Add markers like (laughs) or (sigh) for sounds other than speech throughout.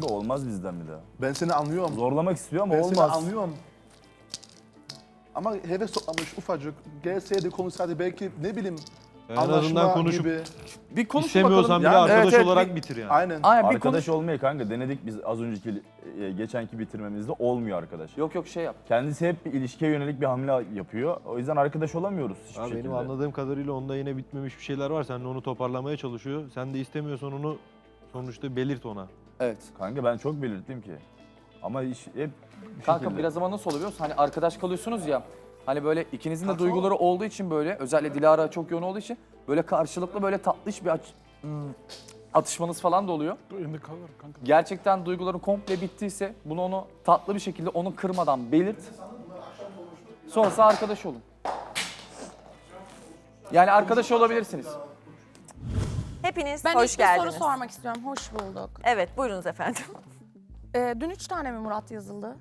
Kanka olmaz bizden bir daha. Ben seni anlıyorum. Zorlamak istiyor ama Ben seni olmaz. anlıyorum. Ama heves toplamış ufacık. Gelseydi konuşsaydı belki ne bileyim En azından konuşup gibi. Bir konuşun istemiyorsan bakalım. bile Yani arkadaş evet, evet, olarak bir- bitir yani. Aynen. Aynen bir Arkadaş konuş. olmayı kanka denedik biz az önceki e, geçenki bitirmemizde olmuyor arkadaş. Yok yok şey yap. Kendisi hep bir ilişkiye yönelik bir hamle yapıyor. O yüzden arkadaş olamıyoruz hiçbir Abi şekilde. benim anladığım kadarıyla onda yine bitmemiş bir şeyler var. Sen de onu toparlamaya çalışıyor. Sen de istemiyorsan onu sonuçta belirt ona. Evet. Kanka ben çok belirttim ki. Ama iş hep bir Kanka şekilde. biraz ama nasıl oluyor? Hani arkadaş kalıyorsunuz ya. Hani böyle ikinizin de duyguları olduğu için böyle özellikle Dilara çok yoğun olduğu için böyle karşılıklı böyle tatlış bir aç, hmm, atışmanız falan da oluyor. Gerçekten duyguların komple bittiyse bunu onu tatlı bir şekilde onu kırmadan belirt. Sonrası arkadaş olun. Yani arkadaş olabilirsiniz. Hepiniz Ben hoş ilk bir geldiniz. soru sormak istiyorum. Hoş bulduk. Evet buyurunuz efendim. Ee, dün üç tane mi Murat yazıldı?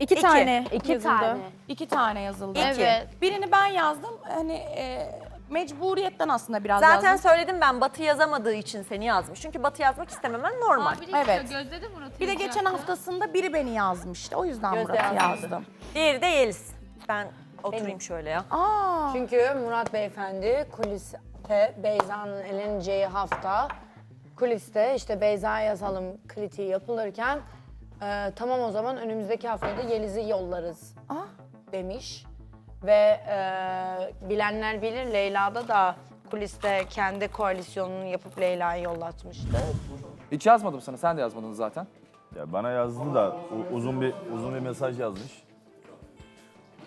İki, İki. tane İki yazıldı. tane. İki tane yazıldı. İki. Evet. Birini ben yazdım. Hani e, mecburiyetten aslında biraz Zaten yazdım. söyledim ben Batı yazamadığı için seni yazmış. Çünkü Batı yazmak istememen normal. Evet. de Murat'ı Bir de geçen haftasında biri beni yazmıştı. O yüzden Gözde Murat'ı yazmadı. yazdım. Diğeri de Yeliz. Ben oturayım şöyle ya. Aa, Çünkü Murat Beyefendi kuliste Beyza'nın eleneceği hafta kuliste işte Beyza yazalım kritiği yapılırken e, tamam o zaman önümüzdeki haftaya da Yeliz'i yollarız Aa. demiş. Ve e, bilenler bilir Leyla'da da kuliste kendi koalisyonunu yapıp Leyla'yı yollatmıştı. Hiç yazmadım sana. Sen de yazmadın zaten. Ya bana yazdı da u- uzun bir uzun bir mesaj yazmış.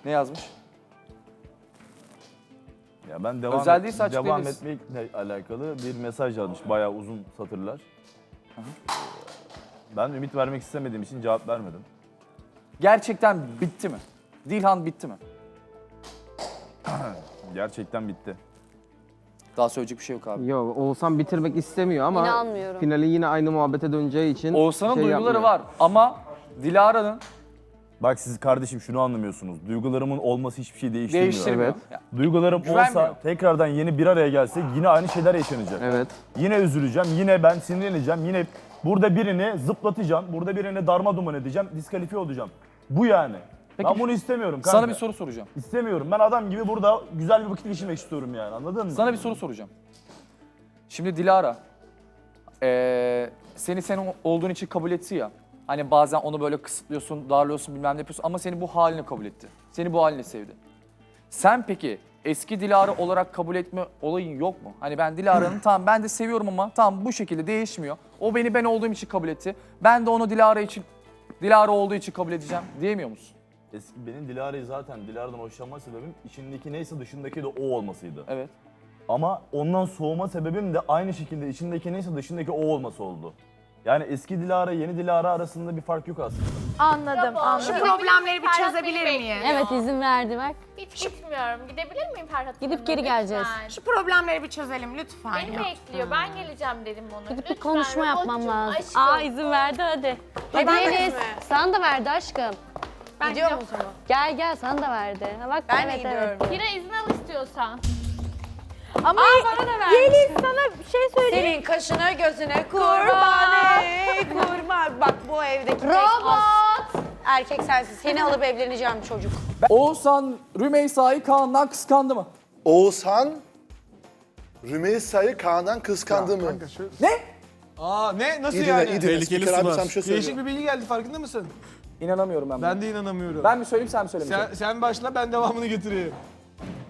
Ne yazmış? Ya ben devam Özel et- değilse devam açıklayabiliriz. etmekle alakalı bir mesaj yazmış. Bayağı uzun satırlar. Ben ümit vermek istemediğim için cevap vermedim. Gerçekten bitti mi? Dilhan bitti mi? (clears throat) Gerçekten bitti. Daha söyleyecek bir şey yok abi. Yok Oğuzhan bitirmek istemiyor ama İnanmıyorum. finali yine aynı muhabbete döneceği için Oğuzhan'ın şey duyguları yapmıyor. var ama Dilara'nın Bak siz kardeşim şunu anlamıyorsunuz. Duygularımın olması hiçbir şey değiştirmiyor. değiştirmiyor. Evet. Duygularım Güvenmiyor. olsa tekrardan yeni bir araya gelse yine aynı şeyler yaşanacak. Evet. Yine üzüleceğim, yine ben sinirleneceğim, yine burada birini zıplatacağım, burada birini darma duman edeceğim, diskalifiye olacağım. Bu yani. Peki, ben bunu istemiyorum kanka. Sana bir soru soracağım. İstemiyorum. Ben adam gibi burada güzel bir vakit geçirmek istiyorum yani anladın mı? Sana bir soru soracağım. Şimdi Dilara, eee, seni sen olduğun için kabul etti ya. Hani bazen onu böyle kısıtlıyorsun, darlıyorsun, bilmem ne yapıyorsun ama seni bu haline kabul etti. Seni bu haline sevdi. Sen peki eski Dilara olarak kabul etme olayın yok mu? Hani ben Dilara'nın (clears throat) tamam ben de seviyorum ama tamam bu şekilde değişmiyor. O beni ben olduğum için kabul etti. Ben de onu Dilara için, Dilara olduğu için kabul edeceğim diyemiyor musun? Eski benim Dilara'yı zaten Dilara'dan hoşlanma sebebim içindeki neyse dışındaki de o olmasıydı. Evet. Ama ondan soğuma sebebim de aynı şekilde içindeki neyse dışındaki o olması oldu. Yani eski Dilara yeni Dilara arasında bir fark yok aslında. Anladım, şu anladım. problemleri bir çözebilir miyiz? Evet izin verdi bak. Hiç gitmiyorum. Gidebilir miyim Ferhat Gidip Hanım'a? geri geleceğiz. Lütfen. Şu problemleri bir çözelim lütfen. Beni ya. bekliyor. Ben geleceğim dedim ona. Gidip bir Lütfen, konuşma yapmam robotcuğum, lazım. aşkım. Aa izin verdi hadi. Mi? Sana da verdi aşkım. Ben Gidiyor musun? Gel gel sana da verdi. Ha, bak Ben de evet gidiyorum. evet. Yine izin al istiyorsan. Ama bana da verdi. Yeliz sana bir şey söyleyeyim. Senin kaşına gözüne kurban ey kurban. Bak bu evdeki tek as. Robot. Erkek sensin. Seni alıp evleneceğim çocuk. Oğuzhan Rümeysa'yı Kaan'dan kıskandı mı? Oğuzhan Rümeysa'yı Kaan'dan kıskandı mı? Aa ne? Nasıl İyi dinle, yani? iyi dinle. Spiker abi sana bir şey Değişik söylüyor. bir bilgi geldi farkında mısın? İnanamıyorum ben. buna. Ben de inanamıyorum. Ben mi söyleyeyim sen mi söylemeyeceksin? Sen, sen başla ben devamını getireyim.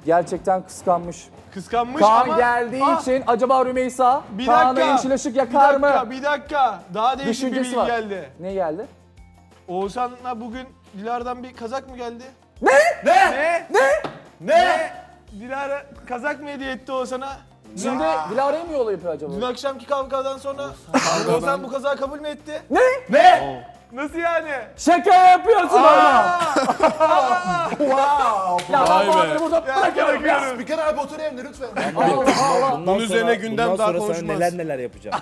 Gerçekten kıskanmış. Kıskanmış Kaan ama... geldiği Ah, için acaba Rümeysa bir Kaan'a dakika, yeşil ışık bir yakar dakika, mı? Bir dakika, daha değişik bir Düşüncesi bilgi var. geldi. Ne geldi? Oğuzhan'la bugün Dilara'dan bir kazak mı geldi? Ne? Ne? Ne? Ne? Ne? Dilara kazak mı hediye etti Oğuzhan'a? Şimdi Dilara'ya mı yol yapıyor acaba? Dün akşamki kavgadan sonra Oğuzhan bu kazağı kabul mü etti? Ne? Ne? Nasıl yani? Şaka yapıyorsun bana! (laughs) Wow. Ya ben bu adamı burada bırakıyorum ya! Spiker abi otur yerine lütfen. Allah Allah! Bunun üzerine gündem daha konuşmaz. neler neler yapacağım.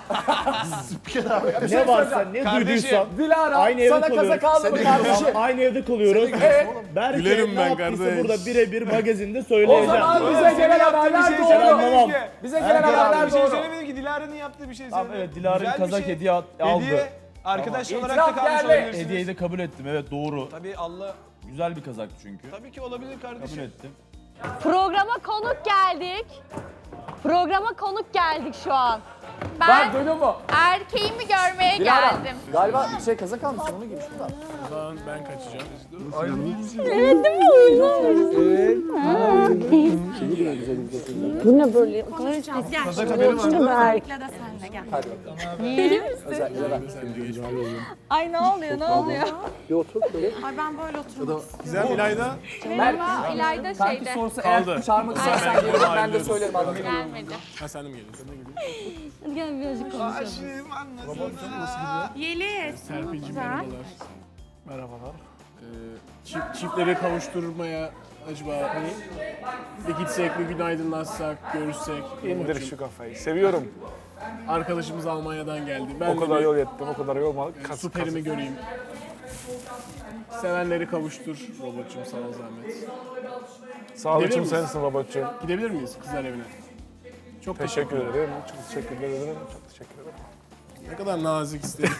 ne varsa ne Kardeşim, duyduysam Dilara aynı evde sana kalıyoruz. kazak aldı mı kardeşim? aynı evde kalıyoruz. Evet. Berke Gülerim ne ben yaptıysa kardeş. burada birebir magazinde O söyleyeceğim. zaman Oğlum, bize gelen haberler şey doğru. Anlamam. Bize gelen yaptığım haberler bir şey doğru. söylemedim ki Dilara'nın yaptığı bir şey Tamam söyledim. evet Güzel bir kazak şey. hediye at- aldı. Hediye. Arkadaş olarak da İtiraf kalmış geldi. olabilirsiniz. Hediyeyi de kabul ettim. Evet doğru. Tabii Allah Güzel bir kazak çünkü. tabii ki olabilir Kabul kardeşim. ettim. Programa konuk geldik. Programa konuk geldik şu an. Bak Ben duydun mu? erkeğimi görmeye Dilara. geldim. Galiba şey kazak almışsın onu giymişsin da. Ben kaçacağım. Bu ne böyle? Kazak haberi var. Özellikle ben. Ay ne oluyor ne oluyor? Güzel İlayda. Berk, İlayda kanki şeyde. sorusu eğer çağırmak istersen gelirim ben de söylerim adını. Gelmedi. Ha sen de mi geliyorsun? Hadi gel birazcık konuşalım. Aşığım anlasana. Yeliz. Serpil'cim merhabalar. Merhabalar. Ee, çift, çiftleri kavuşturmaya acaba hani bir gitsek, bir günaydınlaşsak, görüşsek. İndir şu kafayı. Seviyorum. Arkadaşımız Almanya'dan geldi. Ben O de kadar bir yol ettim, o kadar yol mal. Kas, süperimi göreyim. Sevenleri kavuştur robotçum sağ ol zahmet. Sağlıkçım Gidebilir miyiz? sensin robotçum. Gidebilir miyiz kızlar evine? Çok Teşekkür ederim. Çok teşekkür ederim. Çok teşekkür ederim. Ne kadar nazik istedik.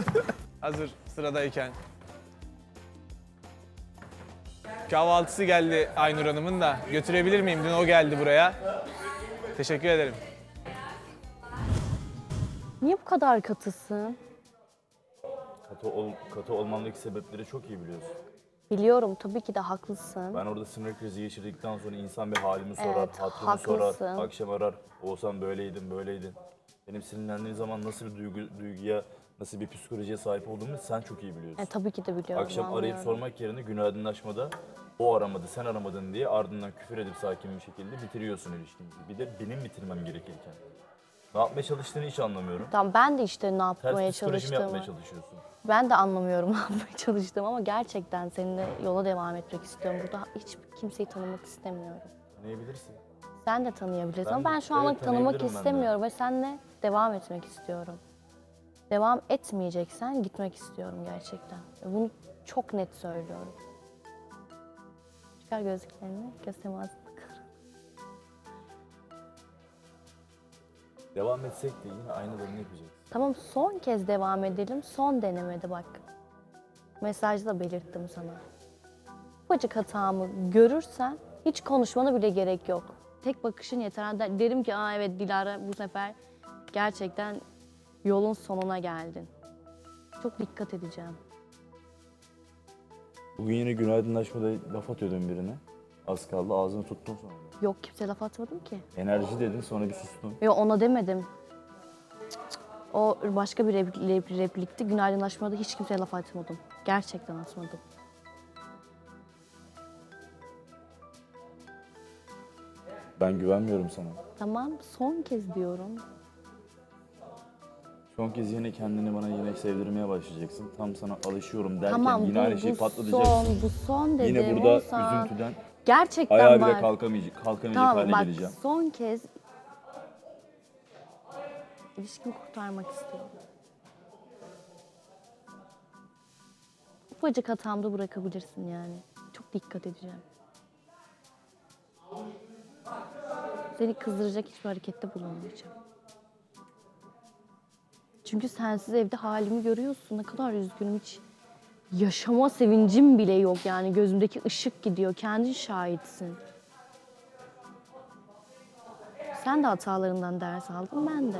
(laughs) Hazır sıradayken. Kahvaltısı geldi Aynur Hanım'ın da. Götürebilir miyim? Dün o geldi buraya. Teşekkür ederim. Niye bu kadar katısın? Katı, ol, katı olmamdaki sebepleri çok iyi biliyorsun. Biliyorum tabii ki de haklısın. Ben orada sinir krizi geçirdikten sonra insan bir halimi sorar, Evet, hatırımı haklısın. sorar, akşam arar. Olsan böyleydin, böyleydin. Benim sinirlendiğim zaman nasıl bir duygu, duyguya, nasıl bir psikolojiye sahip olduğumu sen çok iyi biliyorsun. E, tabii ki de biliyorum. Akşam arayıp anlıyorum. sormak yerine günaydınlaşmada o aramadı, sen aramadın diye ardından küfür edip sakin bir şekilde bitiriyorsun ilişkimizi. Bir de benim bitirmem gerekirken. Ne yapmaya çalıştığını hiç anlamıyorum. Tamam ben de işte ne Ters yapmaya psikolojimi yapmaya çalıştığımı. çalışıyorsun. Ben de anlamıyorum (laughs) ne yapmaya çalıştığımı ama gerçekten seninle yola devam etmek istiyorum. Burada hiç kimseyi tanımak istemiyorum. Tanıyabilirsin. Sen de tanıyabilirsin ama ben şu evet, anlık tanımak tanıyabilirim ben de. istemiyorum ve seninle devam etmek istiyorum. Devam etmeyeceksen gitmek istiyorum gerçekten. Ve Bunu çok net söylüyorum. Çıkar gözlüklerini, göz temasını Devam etsek de yine aynılarını yapacağız. Tamam son kez devam edelim. Son denemede bak. Mesajda belirttim sana. Ufacık hatamı görürsen hiç konuşmana bile gerek yok. Tek bakışın yeter. Derim ki Aa, evet Dilara bu sefer gerçekten yolun sonuna geldin. Çok dikkat edeceğim. Bugün yine günaydınlaşmada laf atıyordun birine. Az kaldı ağzını tuttun sonra. Yok kimse laf atmadım ki. Enerji dedin sonra bir sustun. Yok ona demedim. Cık, cık. O başka bir replik, replik- replikti. Günaydınlaşmada hiç kimseye laf atmadım. Gerçekten atmadım. Ben güvenmiyorum sana. Tamam son kez diyorum. Son kez yine kendini bana yine sevdirmeye başlayacaksın. Tam sana alışıyorum derken Tamam yine bu, aynı bu patlatacaksın. son, bu son dedim. yine burada Oğuzhan. üzüntüden Gerçekten ayağa var. bile kalkamayacak, kalkamayacak Tamam hale bak geleceğim. son kez ilişkimi kurtarmak istiyorum. Ufacık hatamda bırakabilirsin yani. Çok dikkat edeceğim. Seni kızdıracak hiçbir harekette bulunmayacağım. Çünkü sensiz evde halimi görüyorsun. Ne kadar üzgünüm hiç. Yaşama sevincim bile yok yani. Gözümdeki ışık gidiyor. Kendin şahitsin. Sen de hatalarından ders aldın, ben de.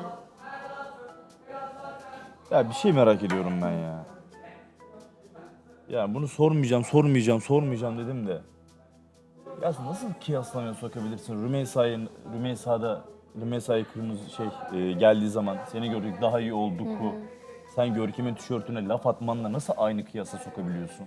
Ya bir şey merak ediyorum ben ya. Ya bunu sormayacağım, sormayacağım, sormayacağım dedim de. Ya nasıl kıyaslamaya sokabilirsin? Rümeysa'yı, Rümeysa'da, Rümeysa'yı kırmızı şey e, geldiği zaman seni gördük daha iyi olduk. Sen Görkem'in tişörtüne laf atmanla nasıl aynı kıyasa sokabiliyorsun?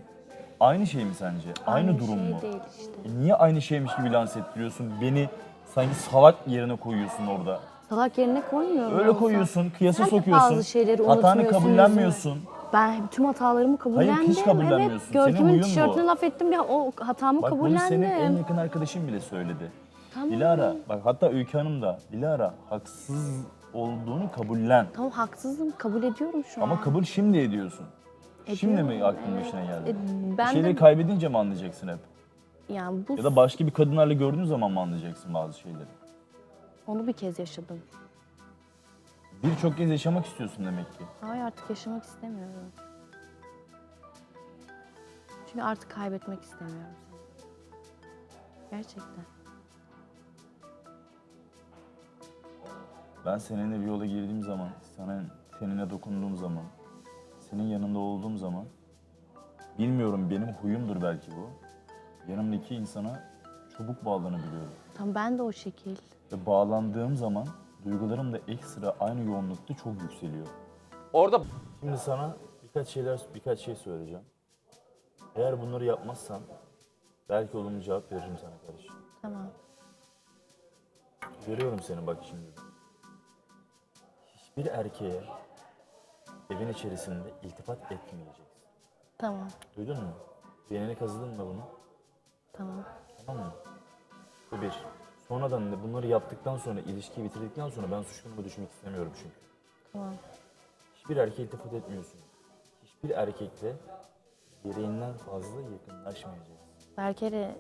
Aynı şey mi sence? Aynı, durum şey mu? değil işte. E niye aynı şeymiş gibi lanse ettiriyorsun? Beni sanki salak yerine koyuyorsun orada. Salak yerine koymuyorum. Öyle Oğuzhan. koyuyorsun, kıyasa Sen de sokuyorsun. bazı şeyleri Hatanı unutmuyorsun, kabullenmiyorsun. Ben tüm hatalarımı kabullendim. Hayır, hiç kabullenmiyorsun. Evet, Senin Görkem'in bu. tişörtüne laf ettim. Ya, o hatamı Bak bunu kabullendim. senin en yakın arkadaşın bile söyledi. Tamam. Dilara, bak hatta Öykü Hanım da Dilara haksız olduğunu kabullen. Tamam haksızım. Kabul ediyorum şu an. Ama kabul şimdi ediyorsun. Şimdi Ediyorum. mi aklın başına geldi? E, Bir ben şeyleri de kaybedince mi anlayacaksın hep? yani bu Ya da başka bir kadınlarla gördüğün zaman mı anlayacaksın bazı şeyleri? onu bir kez yaşadım. Birçok kez yaşamak istiyorsun demek ki. Hayır artık yaşamak istemiyorum. Çünkü artık kaybetmek istemiyorum. Gerçekten. Ben seninle bir yola girdiğim zaman, sana seninle dokunduğum zaman, senin yanında olduğum zaman, bilmiyorum benim huyumdur belki bu. Yanımdaki insana çabuk bağlanabiliyorum. Tam ben de o şekil. Ve bağlandığım zaman duygularım da ekstra aynı yoğunlukta çok yükseliyor. Orada Şimdi sana birkaç şeyler birkaç şey söyleyeceğim. Eğer bunları yapmazsan belki olumlu cevap veririm sana kardeşim. Tamam. Görüyorum seni bak şimdi. Hiçbir erkeğe evin içerisinde iltifat etmeyeceksin. Tamam. Duydun mu? Beynine kazıdın mı bunu? Tamam. Tamam mı? Bu bir. Sonradan da bunları yaptıktan sonra, ilişkiyi bitirdikten sonra ben suçluluğuma düşmek istemiyorum çünkü. Tamam. Hiçbir erkeğe iltifat etmiyorsun. Hiçbir erkekle gereğinden fazla yakınlaşmayacaksın. Berker'e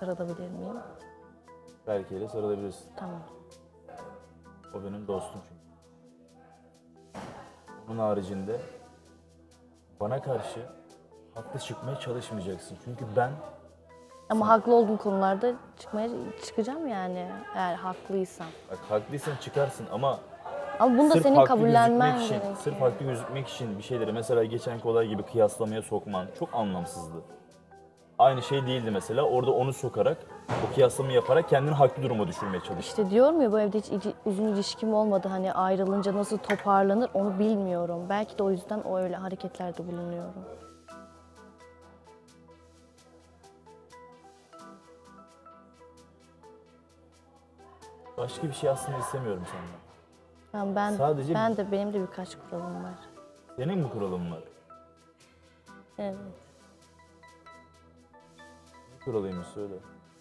sarılabilir miyim? Belki ile sarılabilirsin. Tamam. O benim dostum çünkü. Onun haricinde bana karşı haklı çıkmaya çalışmayacaksın. Çünkü ben Ama haklı olduğum konularda çıkmaya çıkacağım yani eğer haklıysam. bak haklıysan çıkarsın ama Ama bunu da senin haklı kabullenmen gözükmek için, gerekiyor. sırf haklı gözükmek için bir şeyleri mesela geçenki olay gibi kıyaslamaya sokman çok anlamsızdı. Aynı şey değildi mesela. Orada onu sokarak, o kıyaslamayı yaparak kendini haklı duruma düşürmeye çalıştın. İşte diyorum ya bu evde hiç ili- uzun ilişkim olmadı. Hani ayrılınca nasıl toparlanır onu bilmiyorum. Belki de o yüzden o öyle hareketlerde bulunuyorum. Başka bir şey aslında istemiyorum senden. Yani ben Sadece- ben de benim de birkaç kuralım var. Senin mi kuralın var? Evet. Kuralıymış söyle.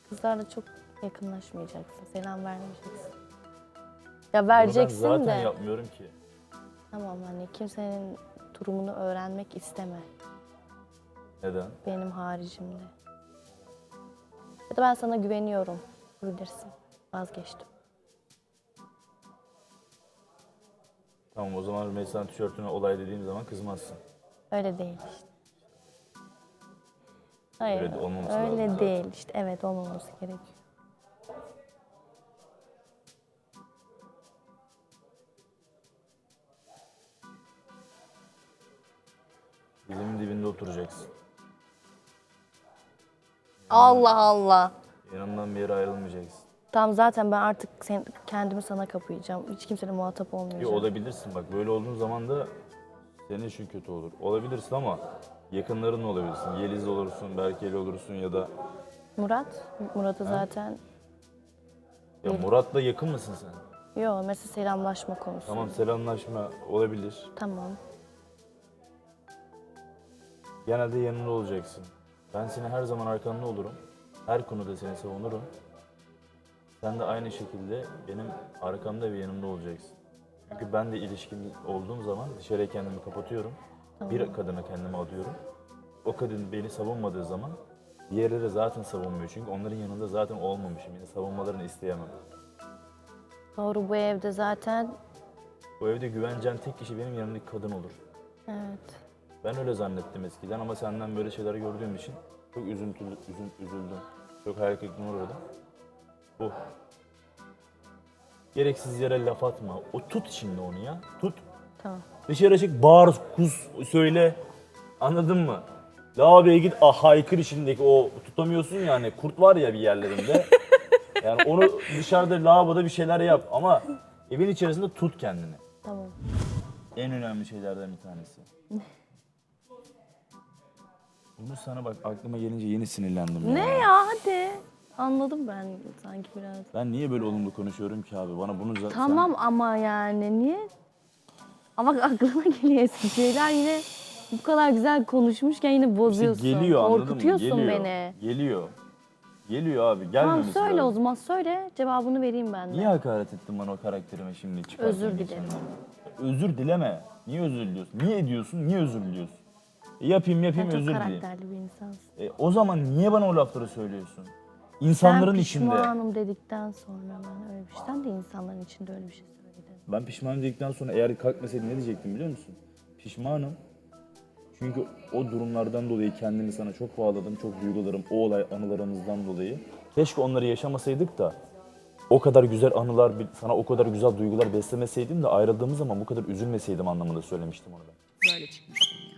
Kızlarla çok yakınlaşmayacaksın. Selam vermeyeceksin. Ya Bunu vereceksin ben zaten de. yapmıyorum ki. Tamam hani kimsenin durumunu öğrenmek isteme. Neden? Benim haricimde. Ya da ben sana güveniyorum. Bilirsin. Vazgeçtim. Tamam o zaman Rümeysa'nın tişörtüne olay dediğim zaman kızmazsın. Öyle değil işte. Hayır, Öyle de olmaması öyle lazım zaten. değil işte. Evet olmaması gerekiyor. Dizimin dibinde oturacaksın. Allah Allah. Yanımdan bir yere ayrılmayacaksın. Tamam zaten ben artık sen, kendimi sana kapayacağım. Hiç kimseyle muhatap olmayacağım. olabilirsin bak böyle olduğun zaman da senin için kötü olur. Olabilirsin ama yakınların olabilirsin. Yeliz olursun, Berkeli olursun ya da Murat, Murat'ı zaten ya Murat'la yakın mısın sen? Yo mesela selamlaşma konusu. Tamam selamlaşma olabilir. Tamam. Genelde yanında olacaksın. Ben seni her zaman arkanda olurum. Her konuda seni savunurum. Sen de aynı şekilde benim arkamda ve yanımda olacaksın. Çünkü ben de ilişkim olduğum zaman dışarıya kendimi kapatıyorum. Bir kadına kendimi adıyorum. O kadın beni savunmadığı zaman diğerleri zaten savunmuyor. Çünkü onların yanında zaten olmamışım. Yine savunmalarını isteyemem. Doğru bu evde zaten Bu evde güvencen tek kişi benim yanımdaki kadın olur. evet. Ben öyle zannettim eskiden ama senden böyle şeyler gördüğüm için çok üzüntülü, üzün, üzüldüm. Çok hayal kırıklığına uğradım. Bu. Gereksiz yere laf atma. O tut şimdi onu ya. Tut. Tamam. Dışarı çık bağır, kus, söyle. Anladın mı? Lavaboya git ah, haykır içindeki o tutamıyorsun ya hani kurt var ya bir yerlerinde. (laughs) yani onu dışarıda lavaboda bir şeyler yap ama evin içerisinde tut kendini. Tamam. En önemli şeylerden bir tanesi. Bunu sana bak aklıma gelince yeni sinirlendim. Ne ya. ya hadi. Anladım ben sanki biraz. Ben niye böyle olumlu konuşuyorum ki abi? Bana bunu zaten... Tamam ama yani niye? Ama bak (laughs) aklıma geliyor eski şeyler yine bu kadar güzel konuşmuşken yine İşte bozuyorsun. geliyor anladın mı? Korkutuyorsun Geliyor. beni. Geliyor. Geliyor abi Tamam gelmemesi söyle lazım. o zaman söyle cevabını vereyim ben de. Niye hakaret ettin bana o karakterime şimdi çıkarken Özür geçen dilerim. gün? Özür dileme. Niye özür diliyorsun? Niye ediyorsun? Niye özür diliyorsun? E, yapayım Sen yapayım çok özür dileyim. karakterli bir insansın. E, o zaman niye bana o lafları söylüyorsun? İnsanların Sen içinde. pişmanım dedikten sonra ben öyle bir şey. Sen de insanların içinde öyle bir şey. Ben pişmanım dedikten sonra eğer kalkmasaydı ne diyecektim biliyor musun? Pişmanım. Çünkü o durumlardan dolayı kendimi sana çok bağladım. Çok duygularım, o olay anılarımızdan dolayı. Keşke onları yaşamasaydık da o kadar güzel anılar, sana o kadar güzel duygular beslemeseydim de ayrıldığımız zaman bu kadar üzülmeseydim anlamında söylemiştim onu ben. Böyle çıkmıştım ya.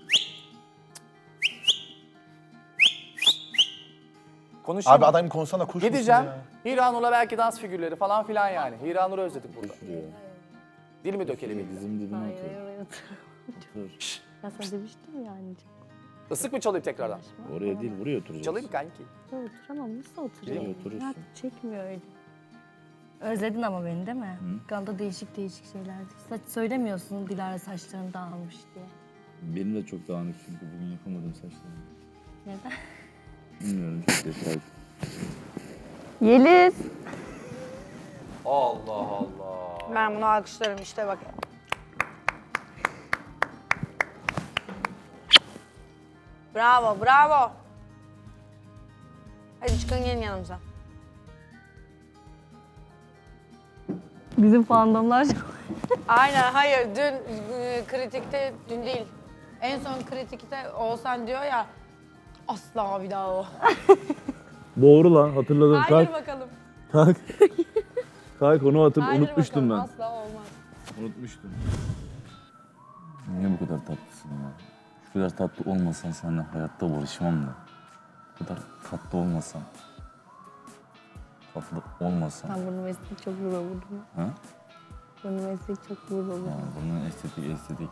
Konuşayım Abi mı? adam konusunda kuş musun Gideceğim. ya? Hiranur'la belki dans figürleri falan filan yani. Hiranur'u özledik burada. Şuraya. Dil mi dökelim illa? Dizim dibine hayır, hayır. Otur. Ya sana demiştim ya anneciğim. Isık mı çalayım tekrardan? Oraya değil, buraya oturacağız. Çalayım kanki? Ya oturamam. Nasıl oturayım? Buraya oturursun. Ya çekmiyor öyle. Özledin ama beni değil mi? Galda değişik değişik şeyler. Saç söylemiyorsun Dilara saçlarını dağılmış diye. Benim de çok dağınık çünkü bugün yapamadım saçlarımı. Neden? Bilmiyorum çok detay. Yeliz. Allah Allah. Ben bunu alkışlarım işte bak. Bravo, bravo. Hadi çıkın gelin yanımıza. Bizim fandomlar Aynen, hayır. Dün e, kritikte, dün değil. En son kritikte Oğuzhan diyor ya, asla bir daha o. Doğru lan hatırladım. Haydi bakalım. Kalk. (laughs) Kalk onu hatır Haydi unutmuştum bakalım, ben. Asla olmaz. Unutmuştum. Niye bu kadar tatlısın ya? Şu kadar tatlı olmasan seninle hayatta barışmam da. Bu kadar tatlı olmasan. Tatlı olmasan. Ben bunu mesleği çok zor vurdum. Ha? Bunu mesleği çok zor Ya bunun estetik estetik.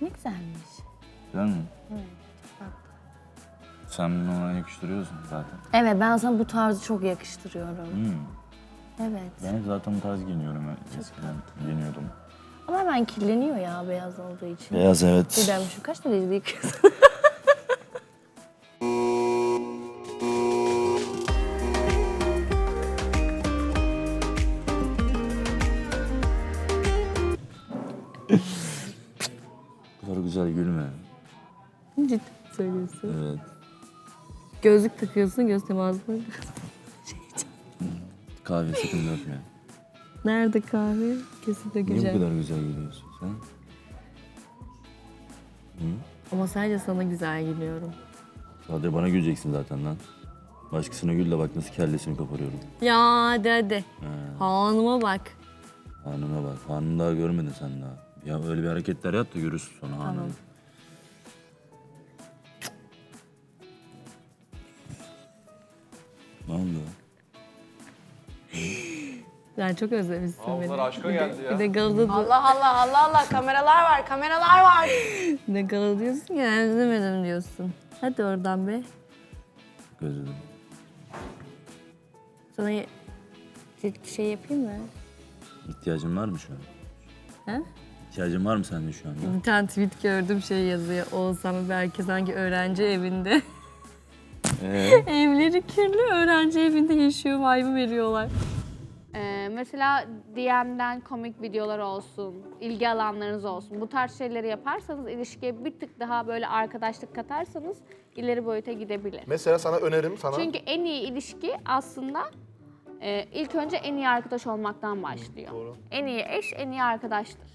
Ne güzelmiş. Güzel mi? Evet. Sen bunu ona yakıştırıyorsun zaten. Evet ben sana bu tarzı çok yakıştırıyorum. Hmm. Evet. Ben hep zaten bu tarz giyiniyorum. ben Eskiden giyiniyordum. Ama hemen kirleniyor ya beyaz olduğu için. Beyaz evet. Bir demiş şu kaç derecede yıkıyorsun? (laughs) Bu kadar güzel gülme. Ciddi söylüyorsun. Evet. Gözlük takıyorsun göz temasını. Kahve sakın dökme. Nerede kahve? Kesin Niye bu dökeceğim. kadar güzel gülüyorsun sen? Ama sadece sana güzel gülüyorum. Sadece bana güleceksin zaten lan. Başkasına gül de bak nasıl kellesini koparıyorum. Ya hadi hadi. He. Hanıma bak. Hanıma bak. Hanım daha görmedin sen daha. Ya öyle bir hareketler yap da görürsün sonra hanımı. Tamam. Ne oldu? Yani çok özlemişsin beni. bunlar aşka geldi ya. Bir de galada, Allah Allah, Allah Allah. Kameralar var, kameralar var. (laughs) bir de galada diyorsun ya özlemedim diyorsun. Hadi oradan be. Çok özledim. Sana ye- bir şey yapayım mı? İhtiyacın var mı şu an? He? İhtiyacın var mı sende şu anda? Bir tane tweet gördüm şey yazıyor. Oğuzhan ve Berke sanki öğrenci evinde. Ee? (laughs) Evleri kirli öğrenci evinde yaşıyor vibe'ı veriyorlar. Mesela DM'den komik videolar olsun, ilgi alanlarınız olsun. Bu tarz şeyleri yaparsanız ilişkiye bir tık daha böyle arkadaşlık katarsanız ileri boyuta gidebilir. Mesela sana önerim sana. Çünkü en iyi ilişki aslında e, ilk önce en iyi arkadaş olmaktan başlıyor. doğru. En iyi eş en iyi arkadaştır.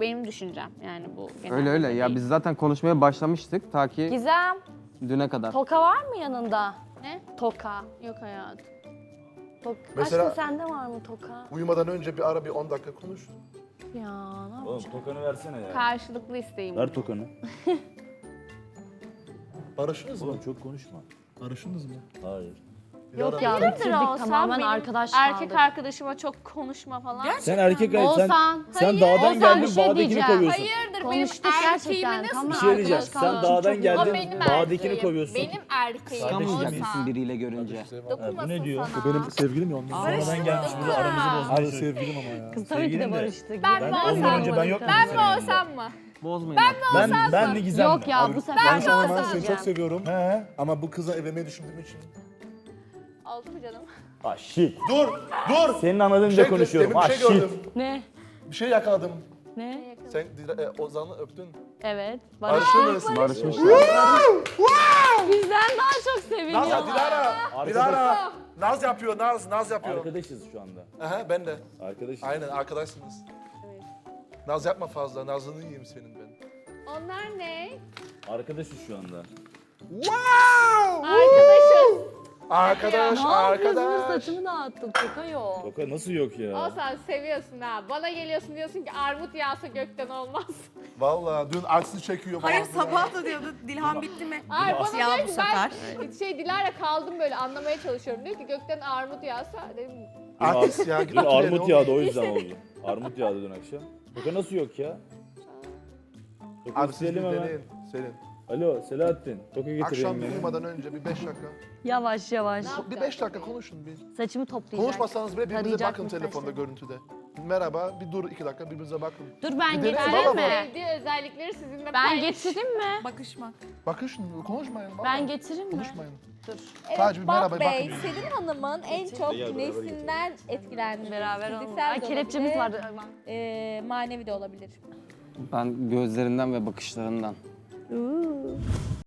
Benim düşüncem yani bu. genelde Öyle öyle. Ya değil. biz zaten konuşmaya başlamıştık ta ki Gizem, düne kadar. toka var mı yanında? Ne? Toka. Yok hayatım. Tok Mesela- Aşkım sende var mı toka? Uyumadan önce bir ara bir 10 dakika konuş. Ya ne yapayım? Oğlum tokanı versene ya. Karşılıklı isteğim. Ver tokanı. Barışınız mı? Oğlum çok konuşma. Barışınız mı? Hayır. Yok ya Hayırdır bitirdik Oğuzhan? tamamen Benim arkadaş Erkek kaldık. arkadaşıma çok konuşma falan. Sen erkek sen, Oğuzhan, sen hayır. dağdan Oğuzhan, bir geldin şey bağdakini diyeceğim. kovuyorsun. Hayırdır Konuştuk benim gerçekten, erkeğimi nasıl tamam. Bir şey diyeceğim. arkadaş Sen dağdan O geldin benim bağdakini erkeğim. kovuyorsun. Benim erkeğim Çıkamayacak Oğuzhan. mısın biriyle görünce? Dokunmasın ne diyor? sana. Benim sevgilim ya ondan. Sonradan gelmiş burada aramızı bozmuş. Hayır sevgilim ama ya. Kız tabii ki de Sevgilin de. barıştık. Ben Ben mi ondan Oğuzhan önce mı? ben yok muydum Ben mi? Oğuzhan mı? Bozmayın. Ben, ben mi Gizem Yok ya Abi, bu sefer Ben an ben Oğuzhan seni çok seviyorum. He? Ama bu kıza evlenmeyi düşündüğüm için. Oldu mu canım? (laughs) Ah shit. Dur! Dur! Senin anladığın Bir dile şey, konuşuyorum. demin Ah bir şey shit. gördüm. Ne? Bir şey yakaladım. Ne? Sen Dila- e, Ozan'ı öptün. Evet. Barış. Barıştınız. Barışmışlar. Bizden daha çok Naz, seviniyor. Dilara! Dilara! Naz yapıyor, Naz, Naz yapıyor. Arkadaşız şu anda. Aha, ben de. Arkadaşız. Aynen, arkadaşsınız. Naz yapma fazla. Nazını yiyeyim senin ben. Onlar ne? Arkadaşız şu anda. Wow! Arkadaşız. Arkadaş, arkadaş. saçımı dağıttın Tokayo. Toka nasıl yok ya? O sen seviyorsun ha. Bana geliyorsun diyorsun ki armut yağsa gökten olmaz. (laughs) Vallahi dün aksi çekiyor Hayır falan. sabah da diyordu Dilhan bitti mi? Ay bana diyor bu ki ben şey Dilara kaldım böyle anlamaya çalışıyorum. Diyor ki gökten armut yağsa dedim. Artist ya. Dün gidip duruyor, armut ne yağdı o yüzden oldu. Armut yağdı dün akşam. Toka nasıl yok ya? (laughs) Toka Abi siz bir isteyelim hemen. deneyin. Selin. Alo Selahattin. Toka Akşam getirelim hemen. uyumadan önce bir beş dakika. Yavaş yavaş. Bir beş dakika konuşun bir. Saçımı toplayacak. Konuşmasanız bile birbirinize Tarayacak bakın mı telefonda, saçları? görüntüde. Merhaba, bir dur iki dakika birbirinize bakın. Dur ben Bir deneyin, getireyim bana mi? Sevdiği özellikleri sizinle Ben paylaş. getireyim mi? Bakışmak. Bakışın, konuşmayın. vallahi. Ben getireyim mi? Konuşmayın. Dur. Sadece bir merhaba Bak bakın. Bey, Selin Hanım'ın en çok Gel beraber nesinden etkilendiğini, Beraber olmalı. fiziksel Ay de kelepçemiz olabilir, vardı. e, manevi de olabilir. Ben gözlerinden ve bakışlarından. Ooh.